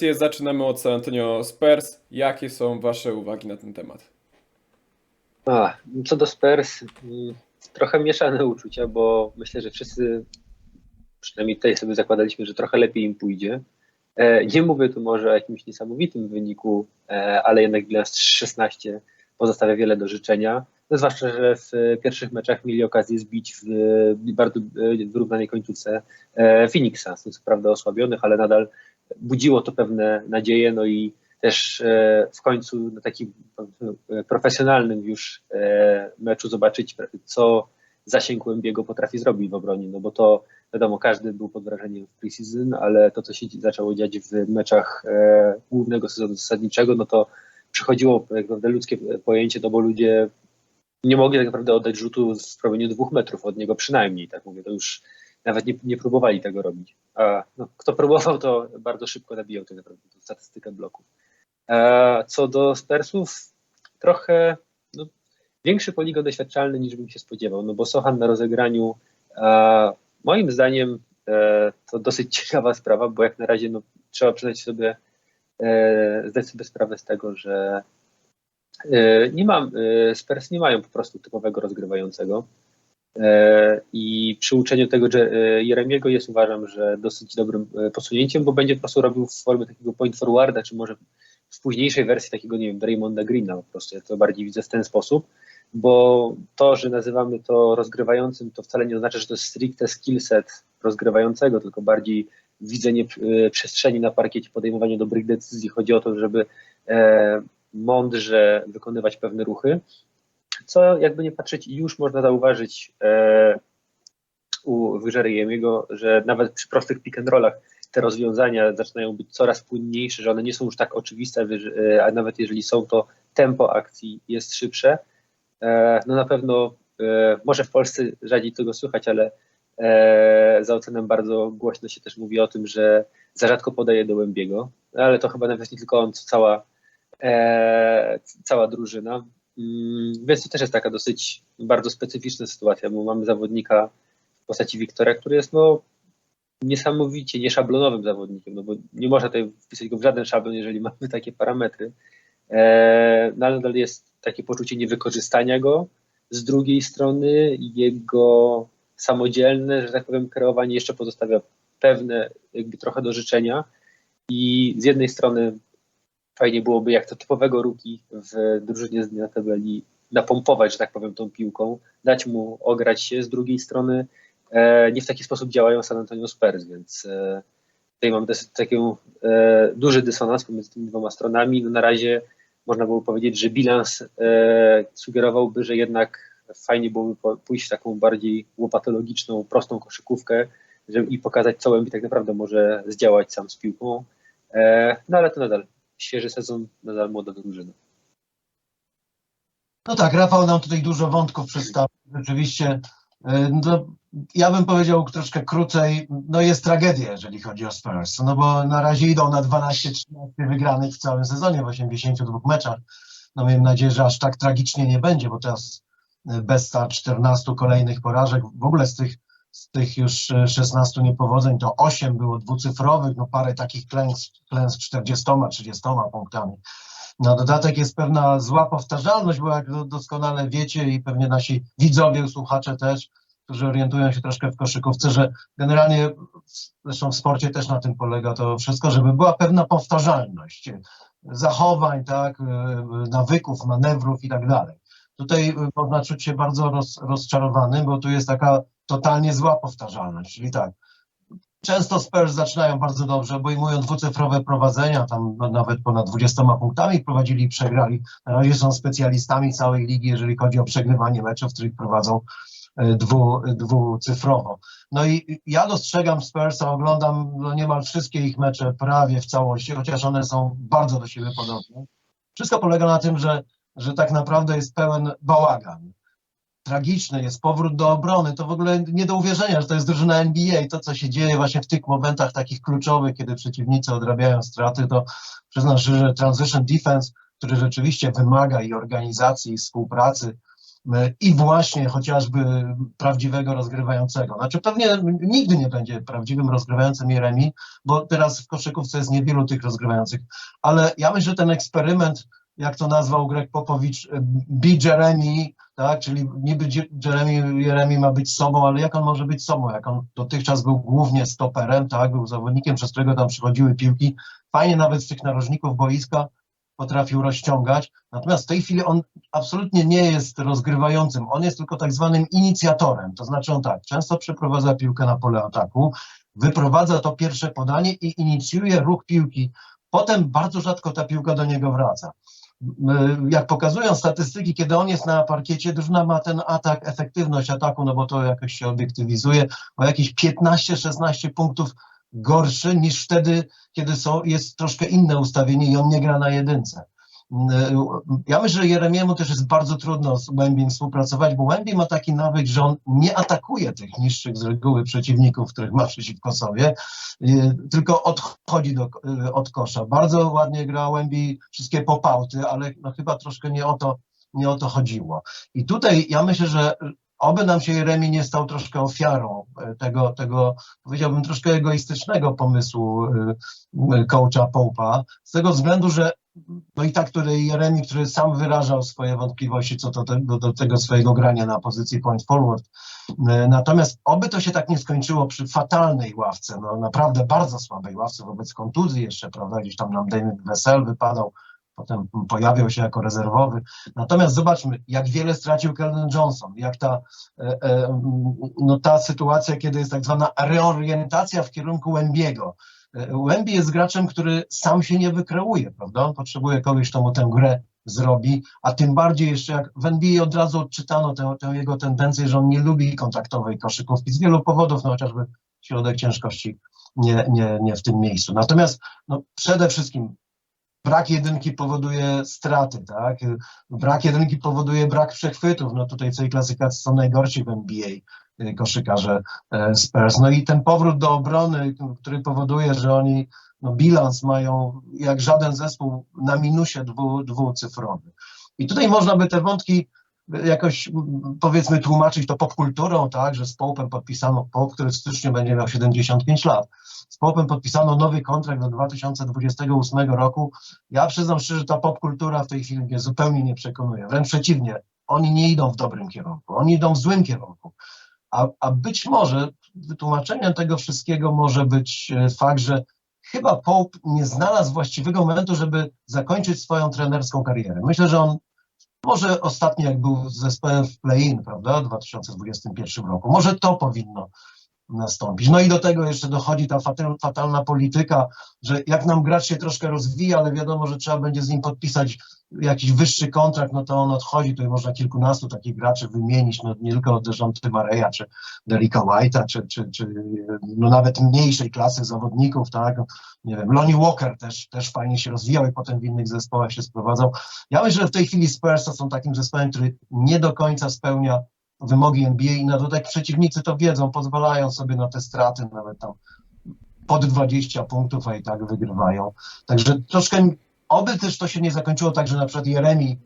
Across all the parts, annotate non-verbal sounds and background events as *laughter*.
relacje. Zaczynamy od San Antonio Spurs. Jakie są Wasze uwagi na ten temat? A, co do Spurs, mm, trochę mieszane uczucia, bo myślę, że wszyscy, przynajmniej tutaj sobie zakładaliśmy, że trochę lepiej im pójdzie. E, Nie mówię tu może o jakimś niesamowitym wyniku, e, ale jednak bilans 16 pozostawia wiele do życzenia. No, zwłaszcza, że w pierwszych meczach mieli okazję zbić w bardzo e, wyrównanej końcówce Phoenixa. Są co prawda osłabionych, ale nadal budziło to pewne nadzieje, no i też e, w końcu na takim e, profesjonalnym już e, meczu zobaczyć, co zasięg Łębiego potrafi zrobić w obronie, no bo to wiadomo, każdy był pod wrażeniem w preseason, ale to, co się zaczęło dziać w meczach głównego sezonu zasadniczego, no to przychodziło tak naprawdę ludzkie pojęcie, no bo ludzie nie mogli tak naprawdę oddać rzutu z promieniu dwóch metrów od niego przynajmniej, tak mówię, to już nawet nie, nie próbowali tego robić. No, kto próbował, to bardzo szybko nabijał tak naprawdę tą statystykę bloków. Co do Spursów, trochę no, większy poligon doświadczalny niż bym się spodziewał, no bo Sochan na rozegraniu moim zdaniem e, to dosyć *laughs* ciekawa sprawa, bo jak na razie no, trzeba przyznać sobie, e, zdać sobie sprawę z tego, że e, nie mam, Spurs nie mają po prostu typowego rozgrywającego. E, I przy uczeniu tego e, Jeremiego jest uważam, że dosyć dobrym e, posunięciem, bo będzie po prostu robił w formie takiego point forwarda, czy może w późniejszej wersji takiego, nie wiem, Draymonda Greena po prostu. Ja to bardziej widzę w ten sposób, bo to, że nazywamy to rozgrywającym, to wcale nie oznacza, że to jest stricte skillset rozgrywającego, tylko bardziej widzenie przestrzeni na parkiecie, podejmowanie dobrych decyzji. Chodzi o to, żeby mądrze wykonywać pewne ruchy co jakby nie patrzeć, już można zauważyć e, u Wyżeryjemiego, że nawet przy prostych pick and rollach te rozwiązania zaczynają być coraz płynniejsze, że one nie są już tak oczywiste, e, a nawet jeżeli są, to tempo akcji jest szybsze. E, no na pewno, e, może w Polsce rzadziej tego słychać, ale za ocenem bardzo głośno się też mówi o tym, że za rzadko podaje do Łębiego, ale to chyba nawet nie tylko on, co cała, cała drużyna. Więc to też jest taka dosyć bardzo specyficzna sytuacja, bo mamy zawodnika w postaci Wiktora, który jest no niesamowicie nieszablonowym zawodnikiem, no bo nie można tutaj wpisać go w żaden szablon, jeżeli mamy takie parametry. Eee, no nadal jest takie poczucie niewykorzystania go. Z drugiej strony jego samodzielne, że tak powiem, kreowanie jeszcze pozostawia pewne jakby trochę do życzenia i z jednej strony fajnie byłoby jak to typowego ruki w drużynie z dnia tabeli napompować, że tak powiem, tą piłką, dać mu ograć się. Z drugiej strony e, nie w taki sposób działają San Antonio Spurs, więc e, tutaj mam też taki e, duży dysonans pomiędzy tymi dwoma stronami. No na razie można byłoby powiedzieć, że bilans sugerowałby, że jednak fajnie byłoby pójść w taką bardziej łopatologiczną, prostą koszykówkę żeby, i pokazać, co Łębi tak naprawdę może zdziałać sam z piłką. No ale to nadal świeży sezon, nadal młoda drużyna. No tak, Rafał nam tutaj dużo wątków przedstawił. Rzeczywiście, no, ja bym powiedział troszkę krócej, no jest tragedia, jeżeli chodzi o Spurs, no bo na razie idą na 12-13 wygranych w całym sezonie w 82 meczach. No miejmy nadzieję, że aż tak tragicznie nie będzie, bo teraz bez 14 kolejnych porażek, w ogóle z tych z tych już 16 niepowodzeń to 8 było dwucyfrowych, no parę takich klęsk, klęsk 40, 30 punktami. Na dodatek jest pewna zła powtarzalność, bo jak doskonale wiecie i pewnie nasi widzowie, słuchacze też, którzy orientują się troszkę w koszykówce, że generalnie, zresztą w sporcie też na tym polega to wszystko, żeby była pewna powtarzalność zachowań, tak, nawyków, manewrów i tak dalej. Tutaj można czuć się bardzo roz, rozczarowany, bo tu jest taka totalnie zła powtarzalność, czyli tak, często Spurs zaczynają bardzo dobrze, obejmują dwucyfrowe prowadzenia, tam no, nawet ponad 20 punktami prowadzili i przegrali. Na razie są specjalistami całej ligi, jeżeli chodzi o przegrywanie meczów, w których prowadzą dwu, dwucyfrowo. No i ja dostrzegam Spursa, oglądam no, niemal wszystkie ich mecze prawie w całości, chociaż one są bardzo do siebie podobne. Wszystko polega na tym, że, że tak naprawdę jest pełen bałagan tragiczny jest powrót do obrony, to w ogóle nie do uwierzenia, że to jest drużyna NBA. To, co się dzieje właśnie w tych momentach takich kluczowych, kiedy przeciwnicy odrabiają straty, to przyznam że transition defense, który rzeczywiście wymaga i organizacji, i współpracy, e, i właśnie chociażby prawdziwego rozgrywającego. Znaczy pewnie nigdy nie będzie prawdziwym rozgrywającym Jeremi, bo teraz w koszykówce jest niewielu tych rozgrywających, ale ja myślę, że ten eksperyment, jak to nazwał Greg Popowicz, be Jeremy, tak, czyli niby Jeremy, Jeremy ma być sobą, ale jak on może być sobą, jak on dotychczas był głównie stoperem, tak, był zawodnikiem, przez którego tam przychodziły piłki, fajnie nawet z tych narożników boiska potrafił rozciągać, natomiast w tej chwili on absolutnie nie jest rozgrywającym, on jest tylko tak zwanym inicjatorem, to znaczy on tak, często przeprowadza piłkę na pole ataku, wyprowadza to pierwsze podanie i inicjuje ruch piłki, potem bardzo rzadko ta piłka do niego wraca. M, Jak pokazują statystyki, kiedy on jest na parkiecie, drużyna ma ten atak, efektywność ataku, no bo to jakoś się obiektywizuje, o jakieś 15-16 punktów gorszy niż wtedy, kiedy są, jest troszkę inne ustawienie i on nie gra na jedynce. Ja myślę, że Jeremiemu też jest bardzo trudno z Łębim współpracować, bo Łębi ma taki nawyk, że on nie atakuje tych niższych z reguły przeciwników, których ma przeciwko sobie, y, tylko odchodzi do, y, od kosza. Bardzo ładnie gra Łębi wszystkie popałty, ale no chyba troszkę nie o to, nie o to chodziło. I tutaj ja myślę, że oby nam się Jeremi nie stał troszkę ofiarą e, tego, tego powiedziałbym, troszkę egoistycznego pomysłu y, y, coacha Pope'a, z tego względu, że no i tak, który Jeremi, który sam wyrażał swoje wątpliwości co do, tego- do tego swojego grania na pozycji point forward. Y, Natomiast oby to się tak nie skończyło przy fatalnej ławce, no naprawdę bardzo słabej ławce wobec kontuzji jeszcze, prawda, gdzieś tam nam Damien Wessel wypadał, potem pojawiał się jako rezerwowy. Natomiast zobaczmy, jak wiele stracił Keldon Johnson, jak ta, e, e, no ta sytuacja, kiedy jest tak zwana reorientacja w kierunku Łębiego. Łębi jest graczem, który sam się nie wykreuje, prawda? On potrzebuje kogoś, kto mu tę grę zrobi, a tym bardziej jeszcze jak w NBA od razu odczytano tę, tę jego tendencję, że on nie lubi kontaktowej koszykówki z wielu powodów, no chociażby środek ciężkości nie, nie, nie w tym miejscu. Natomiast no, przede wszystkim brak jedynki powoduje straty, tak? Brak jedynki powoduje brak przechwytów. No tutaj w tej klasyfikacji są najgorsi w NBA koszykarze e, Spurs. No i ten powrót do obrony, który powoduje, że oni no, bilans mają jak żaden zespół na minusie dwu, dwucyfrowy. I tutaj można by te wątki jakoś powiedzmy tłumaczyć to popkulturą, tak, że z Pope'em podpisano, Pope, który w styczniu będzie miał 75 lat, z Pope'em podpisano nowy kontrakt do 2028 roku. Ja przyznam szczerze, że ta popkultura w tej chwili mnie zupełnie nie przekonuje. Wręcz przeciwnie, oni nie idą w dobrym kierunku, oni idą w złym kierunku. A, a być może wytłumaczeniem tego wszystkiego może być e, fakt, że chyba Pope nie znalazł właściwego momentu, żeby zakończyć swoją trenerską karierę. Myślę, że on może ostatnio, jak był z zespołem w play-in, prawda, w 2021 roku, może to powinno nastąpić. No i do tego jeszcze dochodzi ta fatal, fatalna polityka, że jak nam gracz się troszkę rozwija, ale wiadomo, że trzeba będzie z nim podpisać jakiś wyższy kontrakt, no to on odchodzi, tutaj można kilkunastu takich graczy wymienić, no nie tylko Dejounte Mareya, czy Derricka White'a, czy, czy, czy no nawet mniejszej klasy zawodników, tak, nie wiem, Lonnie Walker też, też fajnie się rozwijał i potem w innych zespołach się sprowadzał. Ja myślę, że w tej chwili Spurs są takim zespołem, który nie do końca spełnia wymogi NBA i na dodatek przeciwnicy to wiedzą, pozwalają sobie na te straty, nawet tam pod 20 punktów, a i tak wygrywają. Także troszkę, oby też to się nie zakończyło tak, że na przykład Jeremi,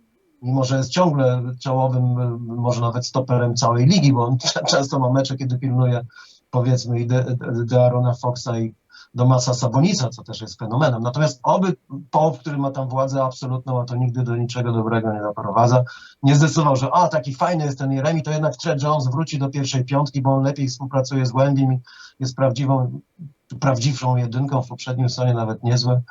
mimo że jest ciągle czołowym, może nawet stoperem całej ligi, bo on *laughs* często ma mecze, kiedy pilnuje powiedzmy i de, de, Foxa i Domasa Sabonica, co też jest fenomenem. Natomiast oby Pope, który ma tam władzę absolutną, a to nigdy do niczego dobrego nie doprowadza, nie zdecydował, że a, taki fajny jest ten Jeremi, to jednak Trey Jones wróci do pierwszej piątki, bo on lepiej współpracuje z Łębim i jest prawdziwą, prawdziwszą jedynką, w poprzednim sezonie nawet niezłe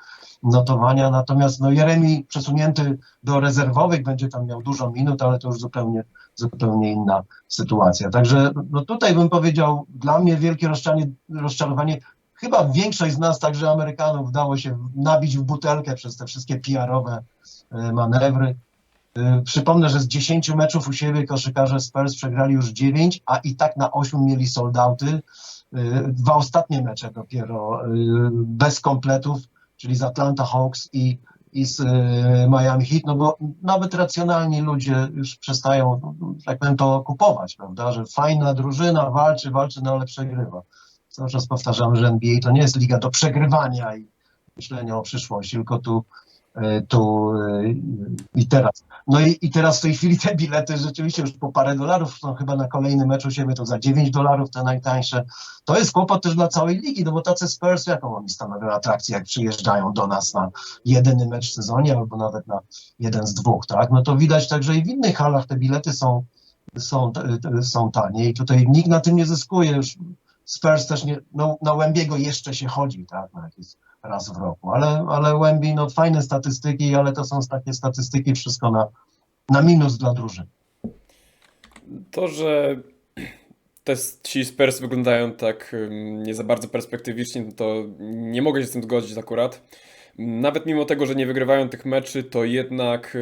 notowania, natomiast no Jeremi przesunięty do rezerwowych będzie tam miał dużo minut, ale to już zupełnie, zupełnie inna sytuacja. Także no tutaj bym powiedział, dla mnie wielkie rozczarowanie, rozczarowanie chyba większość z nas, także Amerykanów, dało się nabić w butelkę przez te wszystkie PR-owe e, manewry. E, Przypomnę, że z 10 meczów u siebie koszykarze Spurs przegrali już 9, a i tak na 8 mieli soldauty. Dwa ostatnie mecze dopiero e, bez kompletów, czyli z Atlanta Hawks i, i z e, Miami Heat, no bo nawet racjonalni ludzie już przestają, no, tak powiem, to kupować, prawda, że fajna drużyna walczy, walczy, no ale przegrywa. Cały czas powtarzamy, że NBA to nie jest liga do przegrywania i myślenia o przyszłości, tylko tu, e, tu e, i teraz. No i, i teraz w tej chwili te bilety rzeczywiście już po parę dolarów są chyba na kolejny mecz u siebie to za 9 dolarów te najtańsze. To jest kłopot też dla całej ligi, no bo tacy Spurs, jaką oni stanowią atrakcję, jak przyjeżdżają do nas na jedyny mecz w sezonie albo nawet na jeden z dwóch, tak? No to widać także i w innych halach te bilety są, są, są tanie i tutaj nikt na tym nie zyskuje. Już Spurs też nie, no, na Łębiego jeszcze się chodzi, tak, jakiś raz w roku, ale, ale Łębi, no fajne statystyki, ale to są takie statystyki wszystko na, na minus dla drużyn. To, że te ci Spurs wyglądają tak nie za bardzo perspektywicznie, to nie mogę się z tym zgodzić akurat. Nawet mimo tego, że nie wygrywają tych meczy, to jednak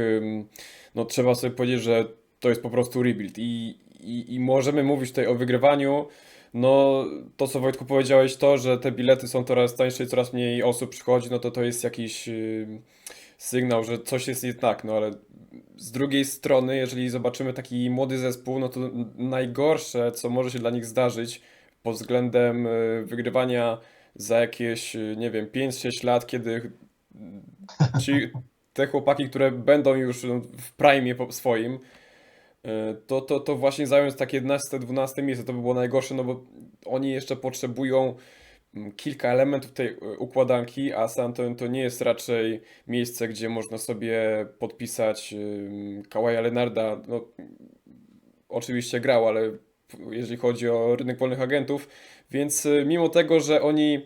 no, trzeba sobie powiedzieć, że to jest po prostu rebuild i, i, i możemy mówić tutaj o wygrywaniu. No, to co Wojtku powiedziałeś, to, że te bilety są coraz tańsze i coraz mniej osób przychodzi, no to to jest jakiś ym, sygnał, że coś jest nie tak, no ale z drugiej strony, jeżeli zobaczymy taki młody zespół, no to najgorsze, co może się dla nich zdarzyć pod względem y, wygrywania za jakieś, y, nie wiem, 5-6 lat, kiedy ci, te chłopaki, które będą już no, w prime swoim, to, to, to właśnie zająć takie 11-12 miejsce, to by było najgorsze, no bo oni jeszcze potrzebują mm, kilka elementów tej y, układanki, a San Antonio to nie jest raczej miejsce, gdzie można sobie podpisać ym, Kawaja Leonarda. No, oczywiście grał, ale jeżeli chodzi o rynek wolnych agentów, więc mimo tego, że oni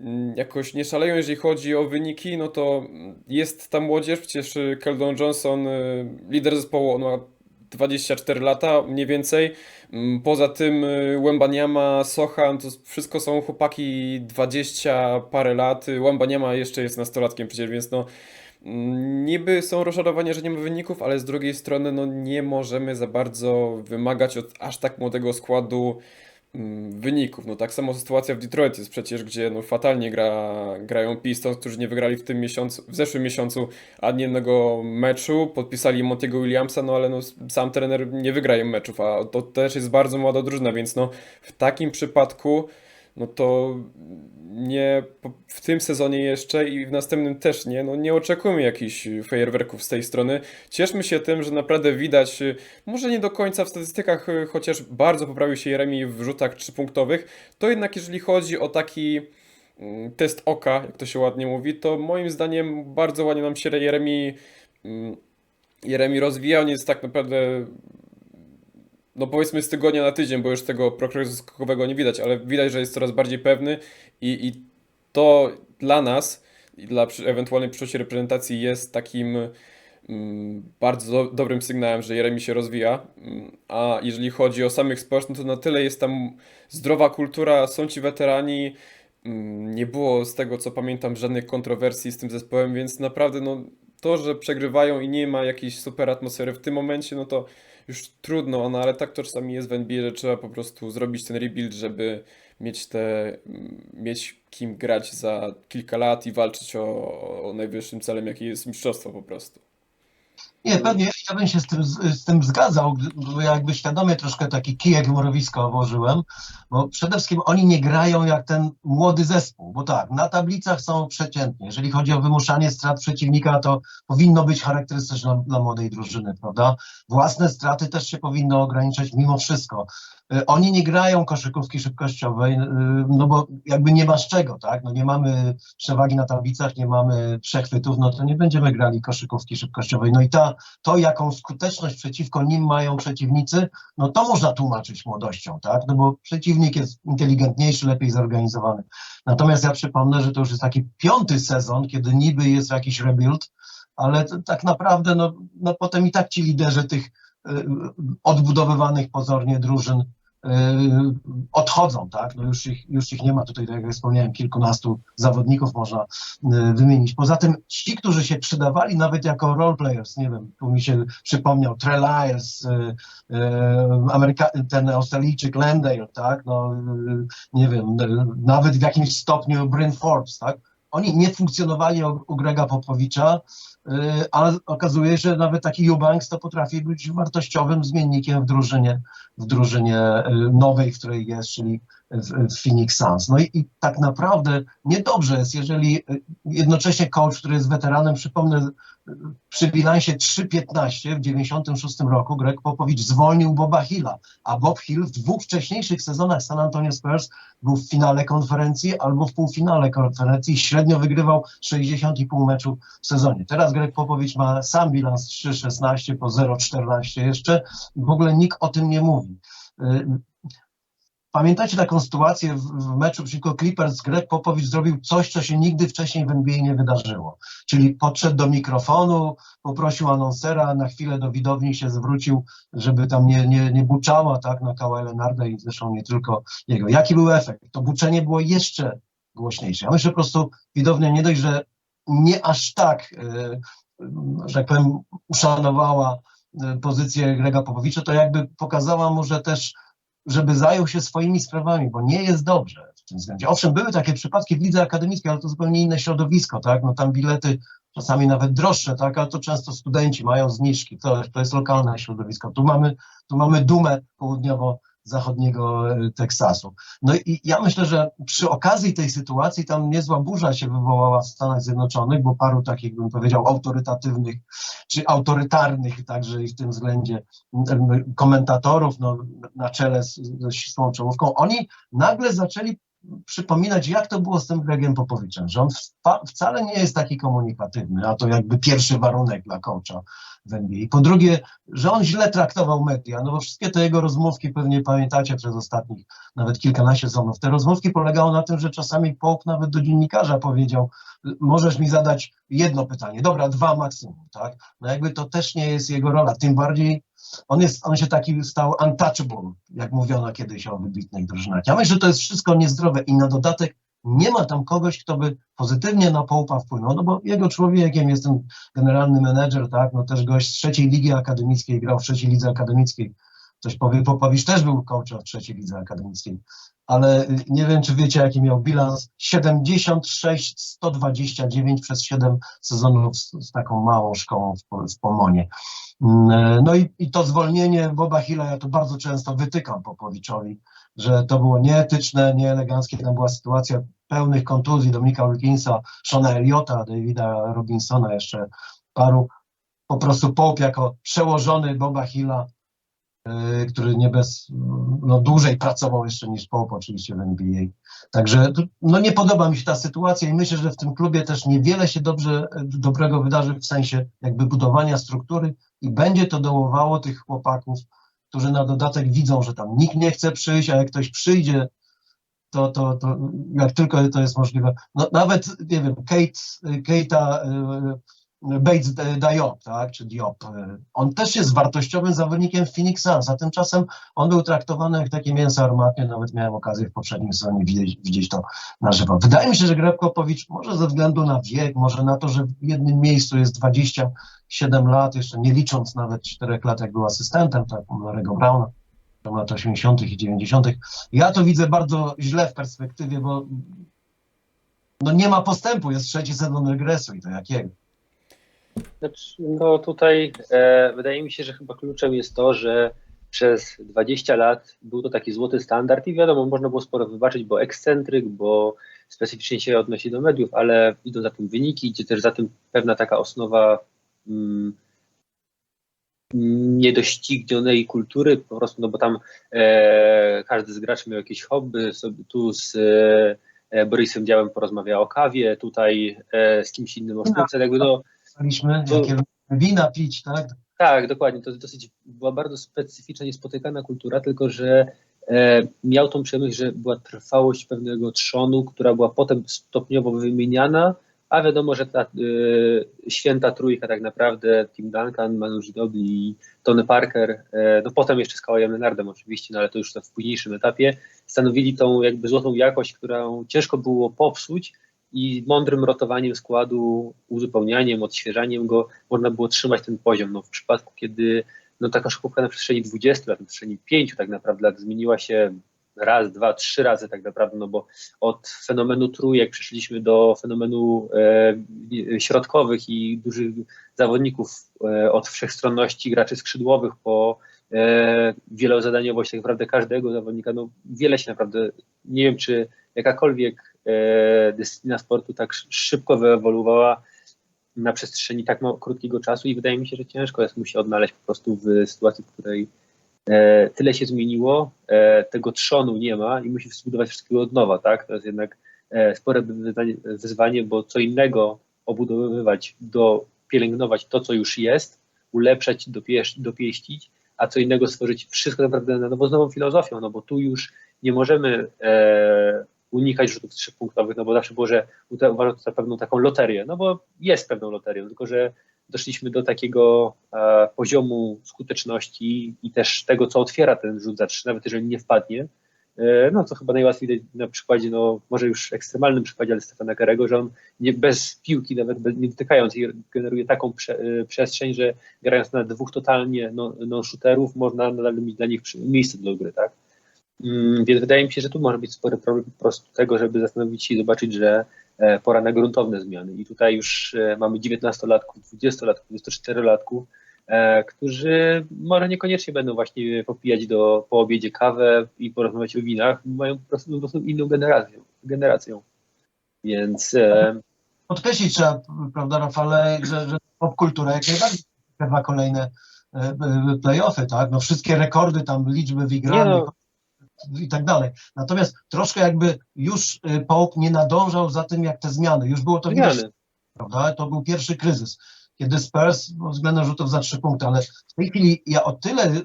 mm, jakoś nie szaleją, jeżeli chodzi o wyniki, no to mm, jest ta młodzież, przecież Keldon Johnson, lider zespołu, on ma 24 lata mniej więcej. Mm, Poza tym y, Wembaniama, Sochan, to wszystko są chłopaki 20 parę lat. Y, Wembaniama jeszcze jest nastolatkiem przecież, więc no mm, niby są rozczarowania, że nie ma wyników, ale z drugiej strony no nie możemy za bardzo wymagać od aż tak młodego składu wyników. No tak samo sytuacja w Detroit jest przecież, gdzie no fatalnie gra, grają Pistons, którzy nie wygrali w tym miesiącu, w zeszłym miesiącu ani jednego meczu, podpisali Montiego Williamsa, no ale no, sam trener nie wygra im meczów, a to też jest bardzo młoda drużyna, więc no w takim przypadku no to nie w tym sezonie jeszcze i w następnym też nie, no nie oczekujemy jakichś fajerwerków z tej strony. Cieszmy się tym, że naprawdę widać, może nie do końca w statystykach, chociaż bardzo poprawił się Jeremi w rzutach trzypunktowych, to jednak jeżeli chodzi o taki mm, test oka, jak to się ładnie mówi, to moim zdaniem bardzo ładnie nam się Jeremi, mm, Jeremi rozwijał, nie jest tak naprawdę no powiedzmy z tygodnia na tydzień, bo już tego progresu skokowego nie widać, ale widać, że jest coraz bardziej pewny i, i to dla nas i dla ewentualnej przyszłości reprezentacji jest takim mm, bardzo do, dobrym sygnałem, że Jeremi się rozwija. Mm, A jeżeli chodzi o samych Spurs, no to na tyle jest tam zdrowa kultura, są ci weterani. mm, Nie było z tego co pamiętam żadnych kontrowersji z tym zespołem, więc naprawdę no, to, że przegrywają i nie ma jakiejś super atmosfery w tym momencie, no to już trudno, no ale tak to czasami jest w NBA, że trzeba po prostu zrobić ten rebuild, żeby mieć te, mm, mieć kim grać za kilka lat i walczyć o, o najwyższym celem, jaki jest mistrzostwo po prostu. Nie, pewnie ja bym się z tym, z tym zgadzał, bo jakby świadomie troszkę taki kijek w mrowisko włożyłem, bo przede wszystkim oni nie grają jak ten młody zespół, bo tak, na tablicach są przeciętnie. Jeżeli chodzi o wymuszanie strat przeciwnika, to powinno być charakterystyczne dla młodej drużyny, prawda? Własne straty też się powinno ograniczać mimo wszystko. Y, Oni nie grają koszykówki szybkościowej, y, no bo jakby nie ma z czego, tak? No nie mamy przewagi na tablicach, nie mamy przechwytów, no to nie będziemy grali koszykówki szybkościowej. No i ta, to, jaką skuteczność przeciwko nim mają przeciwnicy, no to można tłumaczyć młodością, tak? No bo przeciwnik jest inteligentniejszy, lepiej zorganizowany. Natomiast ja przypomnę, że to już jest taki piąty sezon, kiedy niby jest jakiś rebuild, ale tak naprawdę, no, no potem i tak ci liderzy tych y, odbudowywanych pozornie drużyn y, odchodzą, tak? No już, ich, już ich nie ma tutaj, tak jak wspomniałem, kilkunastu zawodników można y, wymienić. Poza tym ci, którzy się przydawali nawet jako role players, nie wiem, tu mi się przypomniał Trey Lyles, y, y, Ameryka, ten Australijczyk Landale, tak? No, y, nie wiem, y, nawet w jakimś stopniu Bryn Forbes, tak? Oni nie funkcjonowali u, Grega Popowicza, y, ale okazuje się, że nawet taki Eubanks to potrafi być wartościowym zmiennikiem w drużynie, w drużynie y, nowej, w której jest, czyli, w, Phoenix Suns. No i, i tak naprawdę niedobrze jest, jeżeli y, jednocześnie coach, który jest weteranem, przypomnę, przy bilansie 3-15 w 96 roku Greg Popowicz zwolnił Boba Hilla, a Bob Hill w dwóch wcześniejszych sezonach San Antonio Spurs był w finale konferencji albo w półfinale konferencji, średnio wygrywał 60,5 meczu w sezonie. Teraz Greg Popowicz ma sam bilans 3-16 po 0-14 jeszcze i w ogóle nikt o tym nie mówi. Pamiętacie taką sytuację w, w meczu przeciwko Clippers? Greg Popowicz zrobił coś, co się nigdy wcześniej w NBA nie wydarzyło. Czyli podszedł do mikrofonu, poprosił anonsera, na chwilę do widowni się zwrócił, żeby tam nie, nie, nie buczała tak, na Kawhi Leonarda i zresztą nie tylko jego. Jaki był efekt? To buczenie było jeszcze głośniejsze. Ja myślę, że po prostu widownia nie dość, że nie aż tak, e, że tak powiem, uszanowała e, pozycję Grega Popowicza, to jakby pokazała mu, że też żeby zajął się swoimi sprawami, bo nie jest dobrze w tym względzie. Owszem, były takie przypadki w lidze akademickiej, ale to zupełnie inne środowisko, tak? No tam bilety czasami nawet droższe, tak? Ale to często studenci mają zniżki, to, to jest lokalne środowisko. Tu mamy, tu mamy dumę południowo zachodniego e, Teksasu. No i ja myślę, że przy okazji tej sytuacji tam niezła burza się wywołała w Stanach Zjednoczonych, bo paru takich, bym powiedział, autorytatywnych czy autorytarnych także i w tym względzie komentatorów no, na czele z, ze ścisłą czołówką, oni nagle zaczęli przypominać, jak to było z tym Gregiem Popowiczem, że on wcale nie jest taki komunikatywny, a to jakby pierwszy warunek dla coacha w NBA. Po drugie, że on źle traktował media, no bo wszystkie te jego rozmówki, pewnie pamiętacie przez ostatnich nawet kilkanaście sezonów, te rozmówki polegały na tym, że czasami Pope nawet do dziennikarza powiedział, możesz mi zadać jedno pytanie, dobra, dwa maksimum, tak? No jakby to też nie jest jego rola, tym bardziej on, jest, on się taki stał untouchable, jak mówiono kiedyś o wybitnych drużynach. Ja myślę, że to jest wszystko niezdrowe i na dodatek nie ma tam kogoś, kto by pozytywnie na Połpa wpłynął, no bo jego człowiekiem jest ten generalny menedżer, tak, no też gość z trzeciej ligi akademickiej, grał w trzeciej lidze akademickiej. Ktoś powie, Popowicz też był coachem w trzeciej lidze akademickiej, ale y, nie wiem, czy wiecie, jaki miał bilans. 76-129 przez 7 sezonów z, z taką małą szkołą w, w Pomonie. Mm, No i, i to zwolnienie Boba Hilla, ja to bardzo często wytykam Popowiczowi, że to było nieetyczne, nieeleganckie. Tam była sytuacja pełnych kontuzji Dominika Wilkinsa, Shona Eliota, Davida Robinsona, jeszcze paru. Po prostu Pope jako przełożony Boba Hilla, y, który nie bez, no dłużej pracował jeszcze niż Pope oczywiście w NBA. Także no nie podoba mi się ta sytuacja i myślę, że w tym klubie też niewiele się dobrze, dobrego wydarzy w sensie jakby budowania struktury i będzie to dołowało tych chłopaków, którzy na dodatek widzą, że tam nikt nie chce przyjść, a jak ktoś przyjdzie, to, to, to jak tylko to jest możliwe. No, nawet, nie wiem, Kate, Kate'a y, Bates Diop, tak, czy Diop, on też jest wartościowym zawodnikiem Phoenix Suns, a tymczasem on był traktowany jak takie mięso armatnie, nawet miałem okazję w poprzednim sezonie widzieć, widzieć to na żywo. Wydaje mi się, że Greg Popowicz może ze względu na wiek, może na to, że w jednym miejscu jest 27 lat, jeszcze nie licząc nawet 4 lat, jak był asystentem, tak, Larego Browna, tam lat 80. i 90. Ja to widzę bardzo źle w perspektywie, bo no nie ma postępu, jest trzeci sezon regresu i to jakiego. Znaczy, no tutaj e, wydaje mi się, że chyba kluczem jest to, że przez 20 lat był to taki złoty standard i wiadomo, można było sporo wybaczyć, bo ekscentryk, bo specyficznie się odnosi do mediów, ale idą za tym wyniki, idzie też za tym pewna taka osnowa mm, niedoścignionej kultury, po prostu, no bo tam e, każdy z graczy miał jakieś hobby, sobie tu z e, Borysem Działem porozmawiał o kawie, tutaj e, z kimś innym o sztuce, jakby no To- jakie wina pić, tak? tak, dokładnie. To dosyć była bardzo specyficzna, niespotykana kultura, tylko że e, miał tą przyjemność, że była trwałość pewnego trzonu, która była potem stopniowo wymieniana, a wiadomo, że ta e, święta trójka tak naprawdę, Tim Duncan, Manu Ginobili i Tony Parker, e, no potem jeszcze z Kawajem Leonardem oczywiście, no ale to już w późniejszym etapie, stanowili tą jakby złotą jakość, którą ciężko było popsuć i mądrym rotowaniem składu, uzupełnianiem, odświeżaniem go można było trzymać ten poziom. No, w przypadku, kiedy no, taka szkółka na przestrzeni 20 lat, na przestrzeni 5 tak naprawdę lat zmieniła się raz, dwa, trzy razy tak naprawdę, no bo od fenomenu trójek przeszliśmy do fenomenu e, środkowych i dużych zawodników, e, od wszechstronności graczy skrzydłowych po e, wielozadaniowość tak naprawdę każdego zawodnika, no wiele się naprawdę, nie wiem czy jakakolwiek e, dyscyplina sportu tak sz- szybko wyewoluowała na przestrzeni tak krótkiego czasu i wydaje mi się, że ciężko jest mu się odnaleźć po prostu w sytuacji, w której e, tyle się zmieniło, e, tego trzonu nie ma i musi zbudować wszystkiego od nowa, tak? To jest jednak e, spore wyzwanie, bo co innego obudowywać, do, pielęgnować to, co już jest, ulepszać, dopieścić, a co innego stworzyć wszystko naprawdę na nowo z nową filozofią, no bo tu już nie możemy e, unikać rzutów trzypunktowych, no bo zawsze było, że uważam to za pewną taką loterię, no bo jest pewną loterią, tylko że doszliśmy do takiego e, poziomu skuteczności i też tego, co otwiera ten rzut za trzy, nawet jeżeli nie wpadnie, e, no co chyba najłatwiej widać na przykładzie, no może już ekstremalnym przykładzie, ale Stefana Karego, że on nie, bez piłki, nawet bez, nie dotykając jej, generuje taką prze, e, przestrzeń, że grając na dwóch totalnie no, no shooterów, można nadal mieć dla nich miejsce do gry, tak? Mm, Więc wydaje mi się, że tu może być spory problem po prostu tego, żeby zastanowić się i zobaczyć, że pora na gruntowne zmiany. I tutaj już e, mamy 19-latków, 20-latków, 24-latków, e, którzy może niekoniecznie będą właśnie popijać do, po obiedzie kawę i porozmawiać o winach, mają po prostu, po prostu inną generacją. generacją. Więc e, Podkreślić trzeba, prawda, Rafale, że, że popkultura jak najbardziej dwa kolejne e, e, playoffy, tak? No wszystkie rekordy tam, liczby Nie wygranych no. I tak dalej. Natomiast troszkę jakby już e, Pope nie nadążał za tym, jak te zmiany. Już było to widać zmiany. prawda? To był pierwszy kryzys, kiedy Spurs no, względem rzutów za trzy punkty, ale w tej chwili ja o tyle y,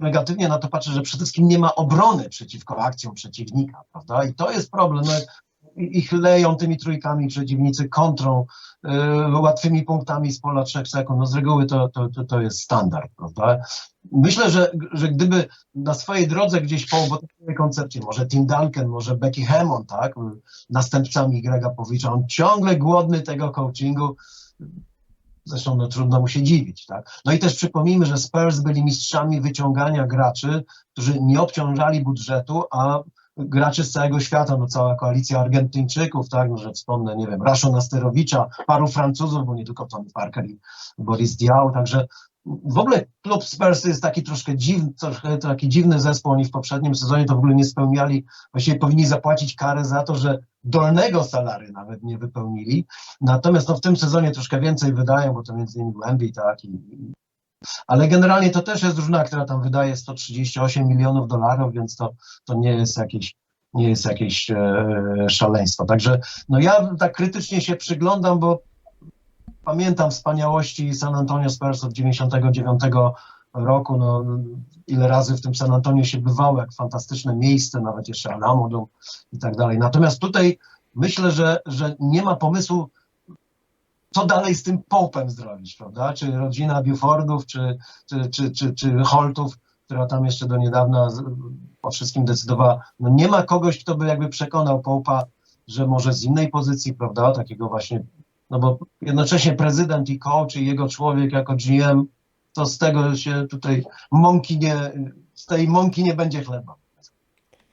negatywnie na to patrzę, że przede wszystkim nie ma obrony przeciwko akcjom przeciwnika, prawda? I to jest problem. Ich leją tymi trójkami przeciwnicy kontrą, y, łatwymi punktami z pola trzech sekund. No z reguły to, to, to, to jest standard, prawda? Myślę, że, że gdyby na swojej drodze gdzieś po obowiązkowej koncepcji, może Tim Duncan, może Becky Hammond, tak, następcami Grega Powicza, on ciągle głodny tego coachingu, zresztą no, trudno mu się dziwić, tak. No i też przypomnijmy, że Spurs byli mistrzami wyciągania graczy, którzy nie obciążali budżetu, a graczy z całego świata, no cała koalicja Argentyńczyków, tak, no, że wspomnę, nie wiem, Raszo Nasterowicza, paru Francuzów, bo nie tylko Tony Parker i Boris Diaw, także w ogóle klub Spurs jest taki troszkę dziwny, troszkę taki dziwny zespół. Oni w poprzednim sezonie to w ogóle nie spełniali, właściwie powinni zapłacić karę za to, że dolnego salary nawet nie wypełnili. Natomiast no, w tym sezonie troszkę więcej wydają, bo to między innymi Wemby, tak. I- ale generalnie to też jest drużyna, która tam wydaje 138 milionów dolarów, więc to, to nie jest jakieś nie jest jakieś e, szaleństwo. Także no ja tak krytycznie się przyglądam, bo pamiętam wspaniałości San Antonio Spurs od 99 roku, no ile razy w tym San Antonio się bywało, jak fantastyczne miejsce, nawet jeszcze Alamo Dome i tak dalej. Natomiast tutaj myślę, że, że nie ma pomysłu, co dalej z tym Popem zrobić, prawda? Czy rodzina Bufordów, czy, czy, czy, czy, czy Holtów, która tam jeszcze do niedawna o wszystkim decydowała. No nie ma kogoś, kto by jakby przekonał Popa, że może z innej pozycji, prawda, takiego właśnie, no bo jednocześnie prezydent i coach i jego człowiek jako GM, to z tego się tutaj mąki nie, z tej mąki nie będzie chleba.